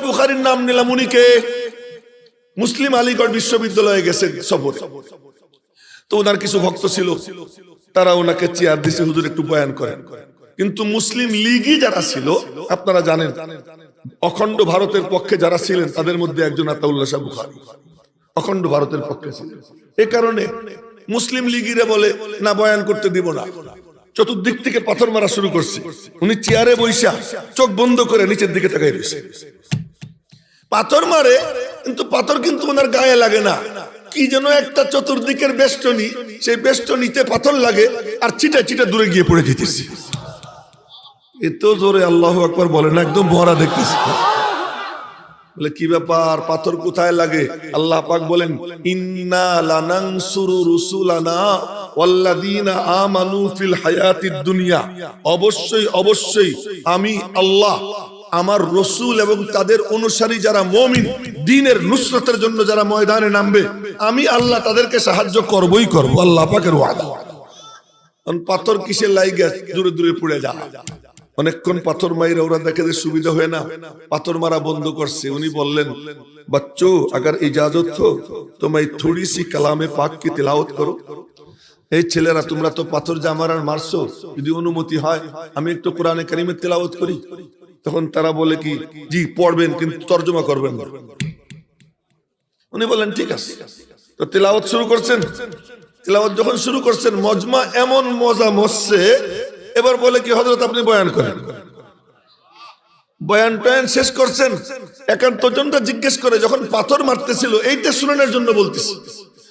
বুখারির নাম নিলাম, উনি কে? মুসলিম বিশ্ববিদ্যালয়ে সফরে। তো ওনার কিছু ভক্ত ছিল, তারা ওনাকে চেয়ার দিছে, হুজুর একটু বয়ান করেন। কিন্তু মুসলিম লীগই যারা ছিল, আপনারা জানেন, অখণ্ড ভারতের পক্ষে যারা ছিলেন, তাদের মধ্যে একজন আতাউল্লাহ সাহেব বুখারী। অখণ্ড ভারতের পক্ষে ছিলেন। এ কারণে মুসলিম লীগিরা বলে, না, বয়ান করতে দিব না। চতুর্দিক থেকে পাথর মারা শুরু করছে। উনি চেয়ারে বৈশা চোখ বন্ধ করে নিচের দিকে তাকাই রয়েছে। পাথর মারে, কিন্তু পাথর কিন্তু ওনার গায়ে লাগে না। কি যেন একটা চতুর্দিকের বেষ্টনী, সেই বেষ্টনীতে পাথর লাগে আর চিটা চিটা দূরে গিয়ে পড়ে যেতেছে। এত জোরে আল্লাহ আকবর বলেন একদম ভরা দেখতেছি। বলে, কি ব্যাপার? পাথর কোথায় লাগে? আল্লাহ পাক বলেন, ইন্না রুসুলানা আমানু ফিল হায়াতিদ দুনিয়া। অবশ্যই অবশ্যই আমি আল্লাহ, আমার রসুল এবং তাদের অনুসারী যারা মমিন দিনের নুসরতের জন্য যারা ময়দানে নামবে, আমি আল্লাহ তাদেরকে সাহায্য করবই করব, আল্লাহ পাকের ওয়াদা। পাথর কিসের লাইগা? দূরে দূরে পড়ে যা অনেকক্ষণ পাথর মাইরে ওরা দেখে যে সুবিধা হয় না। পাথর মারা বন্ধ করছে। উনি বললেন, বাচ্চো, আগার ইজাজত হো। তোমায় থোড়ি সি কালামে পাক কি তেলাওত করো? এই ছেলেরা, তোমরা তো পাথর জামার মারছো। যদি অনুমতি হয়, আমি একটু কোরআনে কারিমের তেলাওত করি। তখন তারা বলে কি, জি, পড়বেন, কিন্তু তর্জমা করবেন উনি বলেন ঠিক আছে। তো তেলাওয়াত শুরু করছেন। তেলাওয়াত যখন শুরু করছেন, মজমা এমন মজা মসছে এবার বলে কি হজরত আপনি বয়ান করেন? বয়ান টয়ান শেষ করছেন? একান্ত জনটা জিজ্ঞেস করে, যখন পাথর মারতেছিল, এইটা শুনানোর জন্য বলতেছি।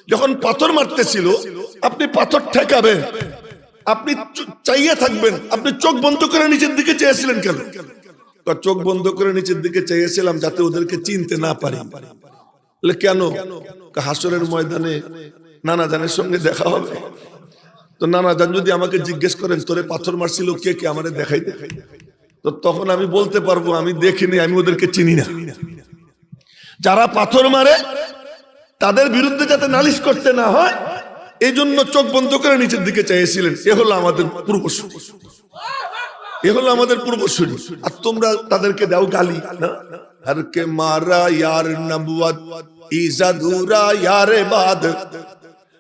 যখন পাথর মারতেছিল, আপনি পাথর ঠেকাবেন। আপনি চাইয়ে থাকবেন। আপনি চোখ বন্ধ করে নিচের দিকে চেয়েছিলেন কেন? চোখ বন্ধ করে নিচের দিকে চেয়েছিলাম যাতে ওদেরকে চিনতে না পারি। কেন? হাসরের ময়দানে নানা জানের সঙ্গে দেখা হবে। তো নানা জান যদি আমাকে জিজ্ঞেস করেন, তোরে পাথর মারছিল কে কে আমারে দেখাই দেখাই তো তখন আমি বলতে পারব, আমি দেখিনি, আমি ওদেরকে চিনি না। যারা পাথর মারে, তাদের বিরুদ্ধে যাতে নালিশ করতে না হয় এই জন্য চোখ বন্ধ করে নিচের দিকে চেয়েছিলেন এ হলো আমাদের পূর্বসূরি। এ হলো আমাদের পূর্বসূরি। আর তোমরা তাদেরকে দাও গালি, না? কে মারা ইয়ার নবুয়াত ইজাদুরা ইয়ারে বাদ।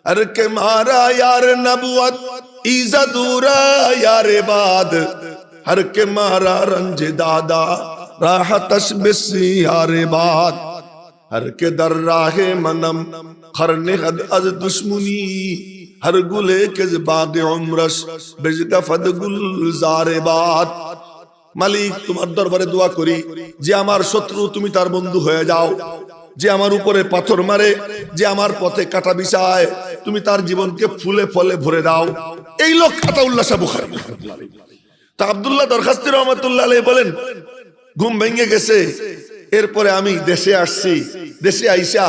हर के मारा यार नबुअत इजदूरा यार बाद हर के मारा रंज दादा राहतश बिसी यार बाद हर के दर राहे मनम खरने हद अज दुश्मनी हर गुले के बाग उमरस बिजगा फद गुलजारे बात মালিক তোমার দরবারে দোয়া করি যে আমার শত্রু তুমি তার বন্ধু হয়ে যাও যে আমার উপরে পাথর মারে, যে আমার পথে কাটা বিছায় তুমি তার জীবনকে ফুলে ফলে ভরে দাও। এই লোক শাহ বুখারী। তা আব্দুল্লাহ দরখাস্তি রহমতুল্লাহ বলেন, ঘুম ভেঙে গেছে। এরপরে আমি দেশে আসছি, দেশে আইসা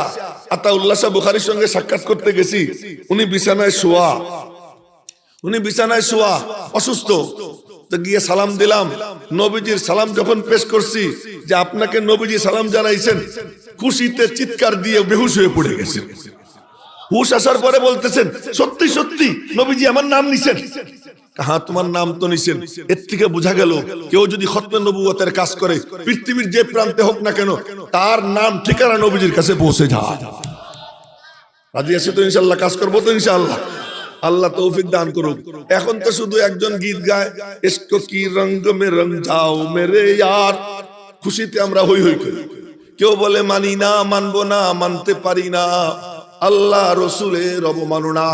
আতাউল্লাহ শাহ বুখারির সঙ্গে সাক্ষাৎ করতে গেছি। উনি বিছানায় শোয়া। উনি বিছানায় শোয়া, অসুস্থ। তো গিয়ে সালাম দিলাম। নবীজির সালাম যখন পেশ করছি, যে আপনাকে নবীজি সালাম জানাইছেন খুশিতে চিৎকার দিয়ে বেহুশ হয়ে পড়ে গেছে। হুশ আসার পরে বলতেছেন, সত্যি সত্যি, নবীজি আমার নাম নিছেন। হ্যাঁ তোমার নাম তো নিছেন। এর থেকে বোঝা গেল, কেউ যদি খতমে নবুয়তের কাজ করে, পৃথিবীর যে প্রান্তে হোক না কেন, তার নাম ঠিকানা নবীজির কাছে পৌঁছে যায়। রাজি আছে তো ইনশাল্লাহ কাজ করব তো ইনশাল্লাহ আল্লাহ তৌফিক দান করুক। এখন তো শুধু একজন গীত গায়। ইসকো কি রঙ্গ মে রং যাও মেরে ইয়ার। খুশিতে আমরা হই হই করি। কেউ বলে মানি না, মানবো না, মানতে পারি না। আল্লাহ, রসুলের অবমাননা।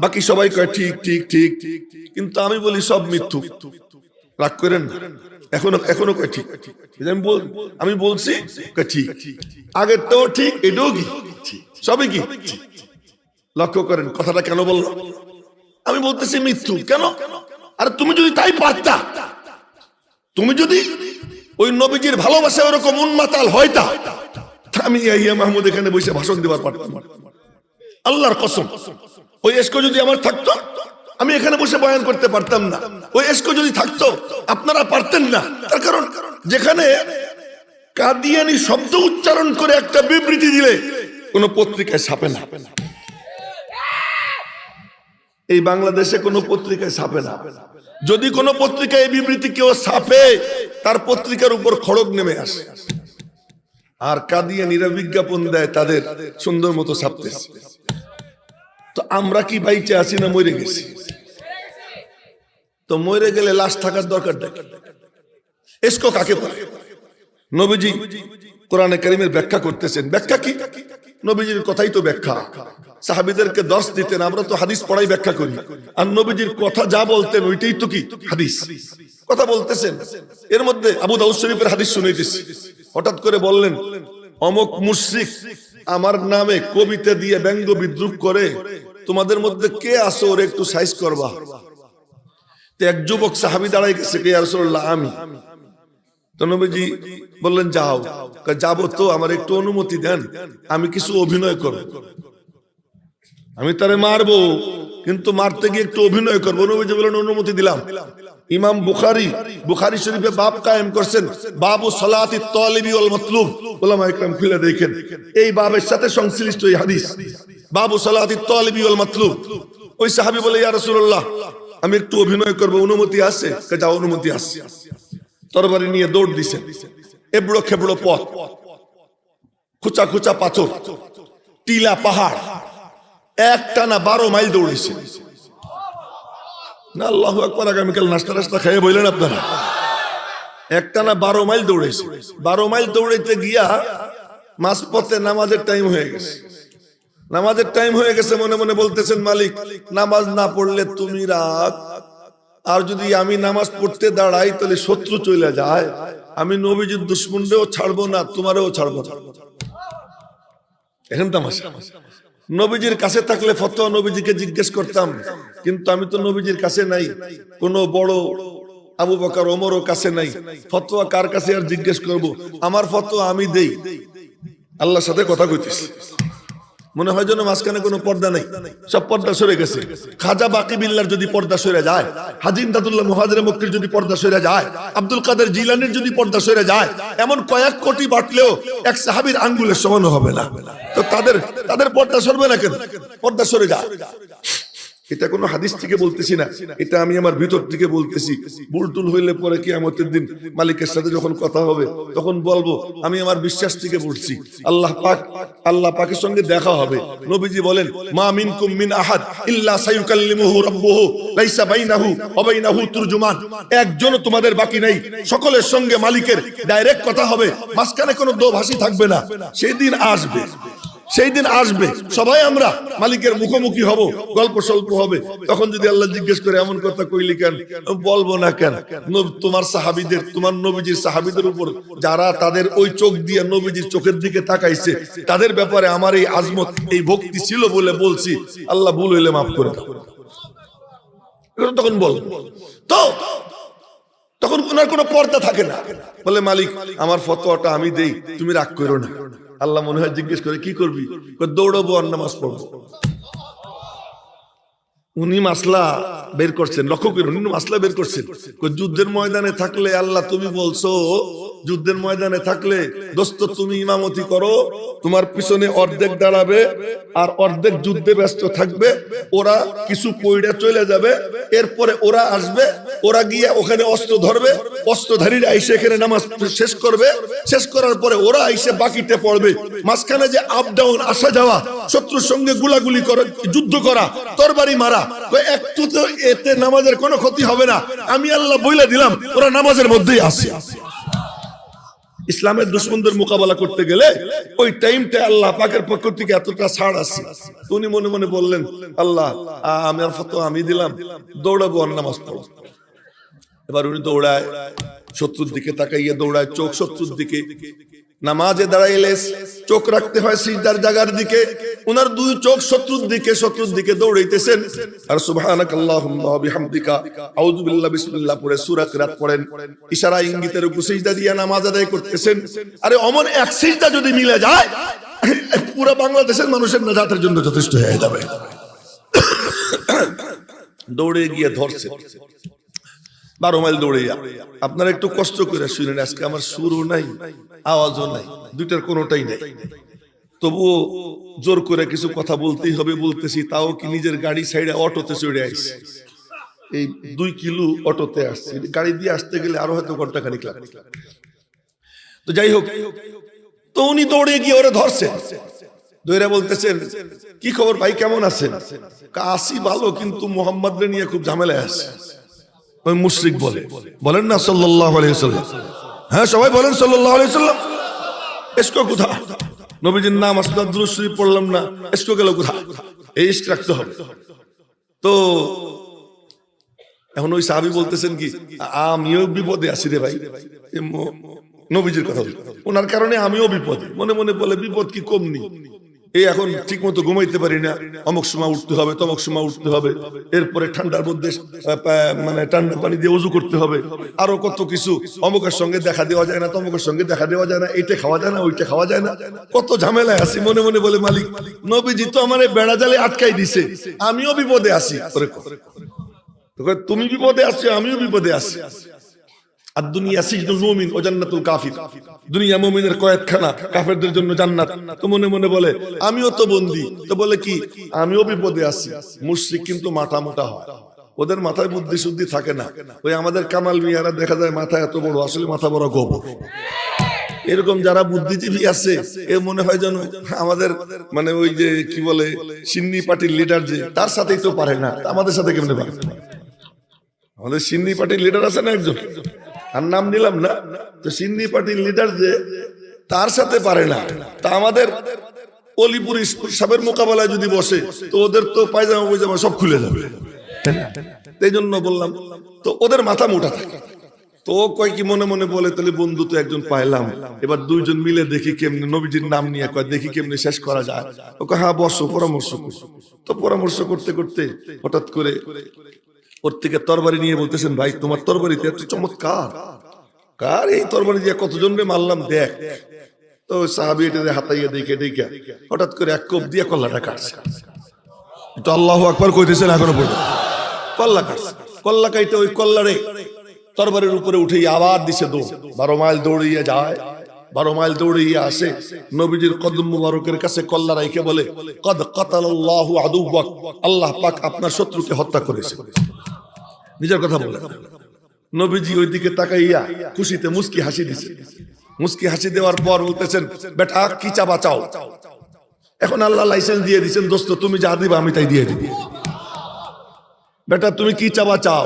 বাকি সবাই কয়, ঠিক ঠিক ঠিক। কিন্তু আমি বলি, সব মিথ্যু রাগ করেন এখনও এখনও কয়, ঠিক। আমি বল- আমি বলছি ঠিক। আগের তো ঠিক, এটাও কি। সবই কি? লক্ষ্য করেন, কথাটা কেন বললাম আমি বলতেছি মৃত্যু কেন? আর তুমি যদি তাই পারতা, তুমি যদি ওই নবীজির ভালোবাসা ওরকম উন্মাতাল হয়তা আমি ইয়া মাহমুদ এখানে বসে ভাষণ দেবার পারতাম। আল্লাহর কসম। ওই এসকো যদি আমার থাকতো, আমি এখানে বসে বয়ান করতে পারতাম না। ওই এসকো যদি থাকতো, আপনারা পারতেন না। তার কারণ, যেখানে কাদিয়ানি শব্দ উচ্চারণ করে একটা বিবৃতি দিলে, কোনো পত্রিকায় ছাপে না। এই বাংলাদেশে কোনো পত্রিকায় ছাপে না। যদি কোনো পত্রিকায় এই বিবৃতি কেউ ছাপে, তার পত্রিকার উপর খড়গ নেমে আসে। আর কাদিয়ানিরা বিজ্ঞাপন দেয় তাদের সুন্দর মতো ছাপতেছে তো আমরা কি বাইচে আছি না মরে গেছি? তো মরে গেলে লাশ থাকার দরকার এসকো কাকে বলে? নবীজি কোরআনে কারিমের ব্যাখ্যা করতেছেন। ব্যাখ্যা কি? নবীজির কথাই তো ব্যাখ্যা। সাহাবিদেরকে দশ দিতেন, আমরা তো হাদিস পড়াই ব্যাখ্যা করি। আর নবীজির কথা যা বলতেন, ওইটাই তো কি? হাদিস। কথা বলতেছেন। এর মধ্যে আবু দাউদ শরীফের হাদিস শুনেছিস হঠাৎ করে বললেন, অমক মুশরিক আমার নামে কবিতা দিয়ে ব্যঙ্গ বিদ্রুপ করে, তোমাদের মধ্যে কে আসো ওর একটু সাইজ করবা? এক যুবক সাহাবি দাঁড়াই গেছে, কে রাসূলুল্লাহ, আমি। তো বললেন, যাও যাব তো, আমার একটু অনুমতি দেন, আমি কিছু অভিনয় করব। আমি তারে মারবো, কিন্তু মারতে গিয়ে একটু অভিনয় করব। নবীজি বললেন, অনুমতি দিলাম। ইমাম বুখারি বুখারি শরীফে বাপ কায়েম করছেন, বাবু সালাতি তালিবি ওয়াল মাতলুব। ওলামা ইকরাম খুলে দেখেন, এই বাবের সাথে সংশ্লিষ্ট এই হাদিস, বাবু সালাতি তালিবি ওয়াল মাতলুব। ওই সাহাবী বলে, ইয়া রাসূলুল্লাহ, আমি একটু অভিনয় করব, অনুমতি আছে? যাও, অনুমতি আছে। তরবারি নিয়ে দৌড় দিছে। এবড়ো খেবড়ো পথ। খুচা খুচা পাথর। টিলা পাহাড়। একটা না বারো মাইল দৌড়েছে। না, আল্লাহ একবার আগামীকাল নাস্তা নাস্তা খেয়ে বললেন আপনারা। একটা না বারো মাইল দৌড়েছে। বারো মাইল দৌড়াইতে গিয়া মাঝ পথে নামাজের টাইম হয়ে গেছে। নামাজের টাইম হয়ে গেছে, মনে মনে বলতেছেন, মালিক, নামাজ না পড়লে তুমি রাত আর যদি আমি নামাজ পড়তে দাঁড়াই, তাহলে শত্রু চলে যায়। আমি নবীজির দুশ্মনরেও ছাড়বো না, তোমারও ছাড়বো এখন নবীজির কাছে থাকলে ফতোয়া নবীজিকে জিজ্ঞেস করতাম, কিন্তু আমি তো নবীজির কাছে নাই, কোনো বড় আবু বকর ওমরও কাছে নাই। ফতোয়া কার কাছে আর জিজ্ঞেস করব? আমার ফতোয়া আমি দেই। আল্লাহর সাথে কথা কইতেছি। মনে হয় যেন মাঝখানে কোনো পর্দা নেই। সব পর্দা সরে গেছে। খাজা বাকি বিল্লার যদি পর্দা সরে যায়, হাজিম দাদুল্লাহ মুহাজির মক্কির যদি পর্দা সরে যায়, আব্দুল কাদের জিলানির যদি পর্দা সরে যায়, এমন কয়েক কোটি বাটলেও এক সাহাবির আঙ্গুলের সমান হবে না। তো তাদের তাদের পর্দা সরবে না কেন? পর্দা সরে যায়। এটা কোনো হাদিস থেকে বলতেছি না। এটা আমি আমার ভিতর থেকে বলতেছি। বুলটুল হইলে পরে কি আমাদের দিন মালিকের সাথে যখন কথা হবে, তখন বলব, আমি আমার বিশ্বাস থেকে বলছি। আল্লাহ পাক, আল্লাহ পাকের সঙ্গে দেখা হবে। নবীজি বলেন, মা মিনকুম মিন আহাদ ইল্লা সায়ুকাল্লিমুহু রাব্বুহু, লাইসা বাইনাহু ওয়া বাইনাহু তুরজুমান। একজনও তোমাদের বাকি নাই। সকলের সঙ্গে মালিকের ডাইরেক্ট কথা হবে। মাঝখানে কোনো দোভাষী থাকবে না। সেই দিন আসবে। সেই দিন আসবে। সবাই আমরা মালিকের মুখোমুখি হব, গল্প স্বল্প হবে। তখন যদি আল্লাহ জিজ্ঞেস করে, এমন কথা কইলি কেন? বলব না কেন। তোমার সাহাবিদের, তোমার নবীজির সাহাবিদের উপর যারা তাদের ওই চোখ দিয়ে নবীজির চোখের দিকে তাকাইছে, তাদের ব্যাপারে আমার এই আজমত, এই ভক্তি ছিল বলে বলছি, আল্লাহ ভুল হইলে মাফ করে তখন বল। তো, তখন ওনার কোনো পর্দা থাকে না। বলে, মালিক, আমার ফতোয়াটা আমি দেই, তুমি রাগ করো না। আল্লাহ মনে হয় জিজ্ঞেস করে, কি করবি? দৌড়বো আর নামাজ পড়ব। উনি মাসলা বের করছেন, লক্ষ্য করুন, উনি মাসলা বের করছেন। যুদ্ধের ময়দানে থাকলে আল্লাহ তুমি বলছো যুদ্ধের ময়দানে থাকলে, দোস্ত, তুমি ইমামতি করো, তোমার পিছনে অর্ধেক দাঁড়াবে, আর অর্ধেক যুদ্ধে ব্যস্ত থাকবে, ওরা কিছু পইড়া চলে যাবে, এরপরে ওরা আসবে, ওরা গিয়ে ওখানে অস্ত্র ধরবে, অস্ত্রধারীরা এসে এখানে নামাজ শেষ করবে, শেষ করার পরে ওরা এসে বাকিতে পড়বে। মাঝখানে যে আপ ডাউন আসা যাওয়া, শত্রুর সঙ্গে গুলাগুলি করা, যুদ্ধ করা, তরবারি মারা তো একটু তো এতে নামাজের কোনো ক্ষতি হবে না। আমি আল্লাহ বইলে দিলাম, ওরা নামাজের মধ্যেই আসে ইসলামের দুশ্মনদের মোকাবেলা করতে গেলে ওই টাইমটা আল্লাহ পাকের পক্ষ থেকে এতটা ছাড় আছে। উনি মনে মনে বললেন, আল্লাহ, আমি আমি দিলাম, দৌড়াবো আর নামাজ পড়ো। এবার উনি দৌড়ায়, শত্রুর দিকে তাকাইয়া দৌড়ায়, চোখ শত্রুর দিকে। নামাজে দাঁড়াইলে চোখ রাখতে হয় সিজদার জায়গার দিকে। উনার দুই চোখ শত্রুর দিকে শত্রুর দিকে দৌড়াইতেছেন। আর সুবহানাক আল্লাহুম্মা বিহামদিকা, আউযু বিল্লাহ, বিসমিল্লাহ পড়ে সূরা কিরাত পড়েন। ইশারা, ইঙ্গিতের উপর সিজদা দিয়ে নামাজ আদায় করতেছেন। আরে অমন এক সিজদা যদি মিলে যায়, পুরো বাংলাদেশের মানুষের নাজাতের জন্য যথেষ্ট হয়ে যাবে। দৌড়ে গিয়ে ধরছে। বারো মাইল দৌড়ে যা আপনারা একটু কষ্ট করে শুনেন, আজকে আমার সুরও নাই, আওয়াজও নাই, দুইটার কোনোটাই নেই। তবুও জোর করে কিছু কথা বলতেই হবে, বলতেছি, তাও কি নিজের গাড়ি সাইডে অটোতে চড়ে আইছি? এই দুই কিলো অটোতে আসছি, গাড়ি দিয়ে আসতে গেলে আরও হয়তো ঘণ্টা খানিক লাগবে। তো যাই হোক, তো উনি দৌড়ে গিয়ে ওরা ধরছে দৈরা বলতেছেন, কি খবর ভাই, কেমন আছেন? কাশি ভালো, কিন্তু মোহাম্মদ নিয়ে খুব ঝামেলায় আছে। ওই মুশরিক বলে। বলেন না সাল্লাল্লাহু আলাইহি সাল্লাম হ্যাঁ সবাই বলেন সাল্লাল্লাহু আলাইহি সাল্লাম এসকো কোথা নবীজির নাম আসলাম পড়লাম না। এসকো গেল কোথা এই রাখতে হবে। তো, এখন ওই সাহাবি বলতেছেন কি, আমিও বিপদে আছি রে ভাই। নবীজির কথা। ওনার কারণে আমিও বিপদে। মনে মনে বলে, বিপদ কি কম নেই এই এখন ঠিক মতো ঘুমাইতে পারি না। অমুক সময় উঠতে হবে, তমক সময় উঠতে হবে। এরপরে ঠান্ডার মধ্যে মানে ঠান্ডা পানি দিয়ে উজু করতে হবে। আরও কত কিছু অমুকের সঙ্গে দেখা দেওয়া যায় না, তমুকের সঙ্গে দেখা দেওয়া যায় না, এইটা খাওয়া যায় না, ওইটা খাওয়া যায় না। কত ঝামেলায় আছি, মনে মনে বলে, মালিক, নবীজি তো আমার বেড়া জালে আটকাই দিছে, আমিও বিপদে আছি। তুমি বিপদে আছো, আমিও বিপদে আছি। আর দুনিয়া সিজনুল মুমিন ও জান্নাতুল কাফির। দুনিয়া মুমিনের কয়েকখানা কাফেরদের জন্য জান্নাত। তো মনে মনে বলে, আমিও তো বন্দি। তো বলে কি, আমিও বিপদে আছি। মুশরিক কিন্তু মাথা মোটা হয়। ওদের মাথায় বুদ্ধি শুদ্ধি থাকে না। ওই আমাদের কামাল মিয়ারা দেখা যায় মাথা এত বড়, আসলে মাথা বড় গোবর এরকম যারা বুদ্ধিজীবী আছে, এ মনে হয় যেন আমাদের মানে ওই যে কি বলে, সিন্নি পার্টির লিডার যে, তার সাথেই তো পারে না। আমাদের সাথে কেমনে পারে? আমাদের সিন্নি পার্টির লিডার আছে না একজন? আর নাম নিলাম না। তো সিন্নি পার্টির লিডার যে, তার সাথে পারে না। তা আমাদের অলিপুর সাবের মোকাবেলায় যদি বসে, তো ওদের তো পায়জামা পায়জামা সব খুলে যাবে। এই জন্য বললাম, তো ওদের মাথা মোটা থাকে। তো কয় কি, মনে মনে বলে, তাহলে বন্ধু, তো একজন পাইলাম। এবার দুইজন মিলে দেখি কেমনে, নবীজির নাম নিয়ে কয়, দেখি কেমনে শেষ করা যায়। ও কয় হ্যাঁ বসো, পরামর্শ তো পরামর্শ করতে করতে হঠাৎ করে থেকে তরবারি নিয়ে বলতেছেন, ভাই, তোমার তরবারিতে এত চমৎকার। কার এই তরবারি দিয়ে কতজন রে মারলাম, দেখ। তো সাহাবি এটা হাতাইয়া দেখে দেখে হঠাৎ করে এক কোপ দিয়ে কল্লাটা কাটছে। তো আল্লাহ কইতেছেন এখনও পর্যন্ত। কল্লা কাটছে। কল্লা কাইতে ওই কল্লারে তরবারের উপরে উঠে আবার দিছে দৌড়। বারো মাইল দৌড়িয়ে যায়। বারো মাইল দৌড়িয়ে আসে। নবীজির কদম মুবারকের কাছে কল্লা রাইকে বলে, কদ আদুওয়াক। আল্লাহ পাক আপনার শত্রুকে হত্যা করেছে। নিজের কথা বলে। নবীজি ওই দিকে তাকাইয়া খুশিতে মুস্কি হাসি দিছে। মুস্কি হাসি দেওয়ার পর বলতেছেন, বেটা, কি চাবা চাও? এখন আল্লাহ লাইসেন্স দিয়ে দিচ্ছেন দোস্ত, তুমি যা দিবা আমি তাই দিয়ে দিবি। বেটা, তুমি কি চাবা চাও?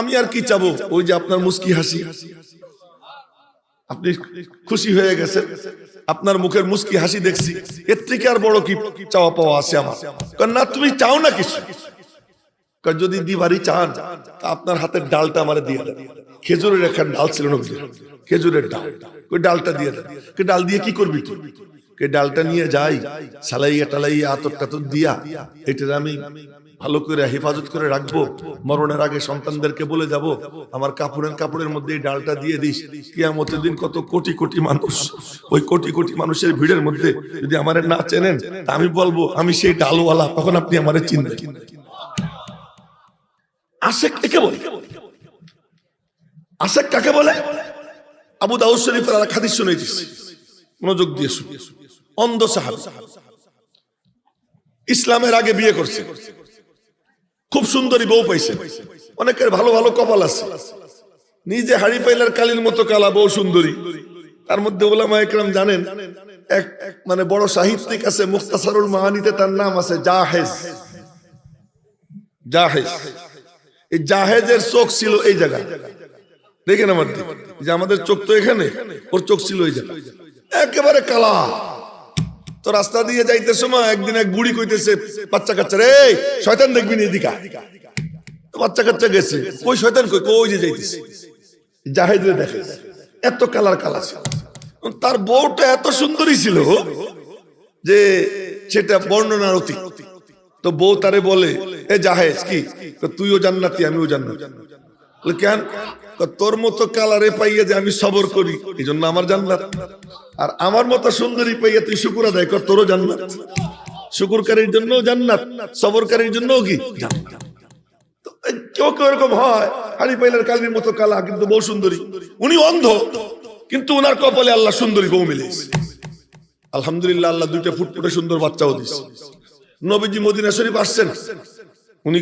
আমি আর কি চাবো? ওই যে আপনার মুস্কি হাসি। আপনি খুশি হয়ে গেছেন। আপনার মুখের মুস্কি হাসি দেখছি। এর থেকে আর বড় কি চাওয়া পাওয়া আছে আমার? কারণ না, তুমি চাও না কিছু। যদি দিবারই চান আপনার হাতের ডালটা আমার দিয়ে দেন। খেজুরের একটা ডাল ছিল না খেজুরের ডাল। ওই ডালটা দিয়ে দেন। ডাল দিয়ে কি করবি তুই? কে ডালটা নিয়ে যাই, সালাইয়া টালাইয়া আতর টাতর দিয়া, এটার আমি ভালো করে হেফাজত করে রাখব। মরণের আগে সন্তানদেরকে বলে যাব, আমার কাপড়ের কাপড়ের মধ্যে ডালটা দিয়ে দিস। কিয়ামতের দিন কত কোটি কোটি মানুষ, ওই কোটি কোটি মানুষের ভিড়ের মধ্যে যদি আমার না চেনেন আমি বলব, আমি সেই ডালওয়ালা, তখন আপনি আমার চিনবেন। আশেক একে বলে। আশেক কাকে বলে? আবু দাউদ শরীফের আর হাদিস শুনেছিস। মনোযোগ দিয়ে শুন। অন্ধ সাহাবী। ইসলামের আগে বিয়ে করছে। খুব সুন্দরী বউ পাইছে। অনেকের ভালো ভালো কপাল আছে। নিজে হাড়ি পাইলার কালির মতো কালা বউ সুন্দরী। তার মধ্যে ওলামা একরাম জানেন এক মানে বড় সাহিত্যিক আছে মুক্তাসারুল মাহানিতে তার নাম আছে জাহেজ। জাহেজ। এই জাহেজের চোখ ছিল এই জায়গায়। দেখেন আমার। যে আমাদের চোখ তো এখানে, ওর চোখ ছিল এই জায়গায়। একেবারে কালা। তো রাস্তা দিয়ে যাইতে সময় একদিন এক বুড়ি কইতেছে, বাচ্চা কাচ্চা রে শয়তান দেখবি না এদিকা বাচ্চা কাচ্চা গেছে। কই শয়তান কই? কই যে যাইতেছে? জাহেজে দেখে। এত কালার কালা ছিল। তার বউটা এত সুন্দরী ছিল যে সেটা বর্ণনার অতীত। তো বউ তারে বলে, এ জাহেজ, কি? তুইও জান্নাতি, আমিও জান্নাতি। কেন? তোর মতো কালারে পাইয়া যে আমি সবর করি এই জন্য আমার জান্নাত। আর আমার মতো সুন্দরী পাইয়া তুই শুকুর আদায় কর, তোরও জান্নাত। শুকুরকারীর জন্য জান্নাত, সবরকারীর জন্য কি? কেউ কেউ এরকম হয়, হাড়ি পাইলার কালির মতো কালা, কিন্তু বউ সুন্দরী। উনি অন্ধ, কিন্তু উনার কপালে আল্লাহ সুন্দরী বউ মিলেছে। আলহামদুলিল্লাহ, আল্লাহ দুইটা ফুটফুটে সুন্দর বাচ্চাও দিচ্ছে নবীজি মদিনা শরীফ আসছেন। উনি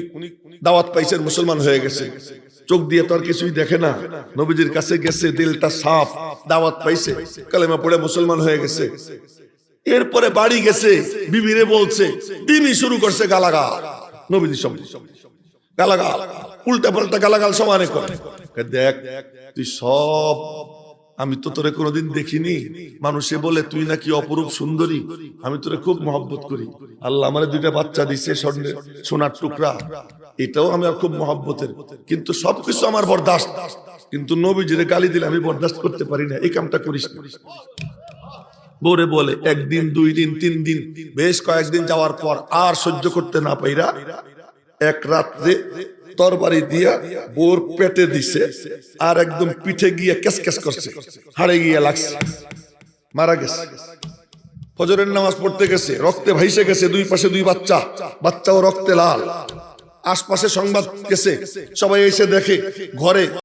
দাওয়াত পাইছেন, মুসলমান হয়ে গেছে। চোখ দিয়ে তো আর কিছুই দেখে না। নবীজির কাছে গেছে, দিলটা সাফ, দাওয়াত পাইছে, কালেমা পড়ে মুসলমান হয়ে গেছে। এরপরে বাড়ি গেছে, বিবিরে বলছে বিবি শুরু করছে গালাগাল। নবীজি সব গালাগাল উল্টা পাল্টা গালাগাল সমানে করে। দেখ, তুই সব আমি তো তোরে কোনোদিন দেখিনি। মানুষে বলে, তুই নাকি অপরূপ সুন্দরী? আমি তোরে খুব মহব্বত করি। আল্লাহ আমার দুইটা বাচ্চা দিছে স্বর্ণের সোনার টুকরা। এটাও আমি খুব মহব্বতের। কিন্তু সবকিছু আমার বরদাস্ত। কিন্তু নবীজিরে গালি দিলে আমি বরদাস্ত করতে পারি না। এই কামটা করিস বোরে বলে, একদিন, দুই দিন, তিন দিন, বেশ কয়েকদিন যাওয়ার পর আর সহ্য করতে না পাইরা এক রাত্রে তরবারি দিয়া বোর পেটে দিছে আর একদম পিঠে গিয়ে কেস কেস করছে। হাড়ে গিয়ে লাগছে। মারা গেছে। ফজরের নামাজ পড়তে গেছে, রক্তে ভাইসে গেছে, দুই পাশে দুই বাচ্চা, বাচ্চাও রক্তে লাল। আশপাশে সংবাদ গেছে, সবাই এসে দেখে, ঘরে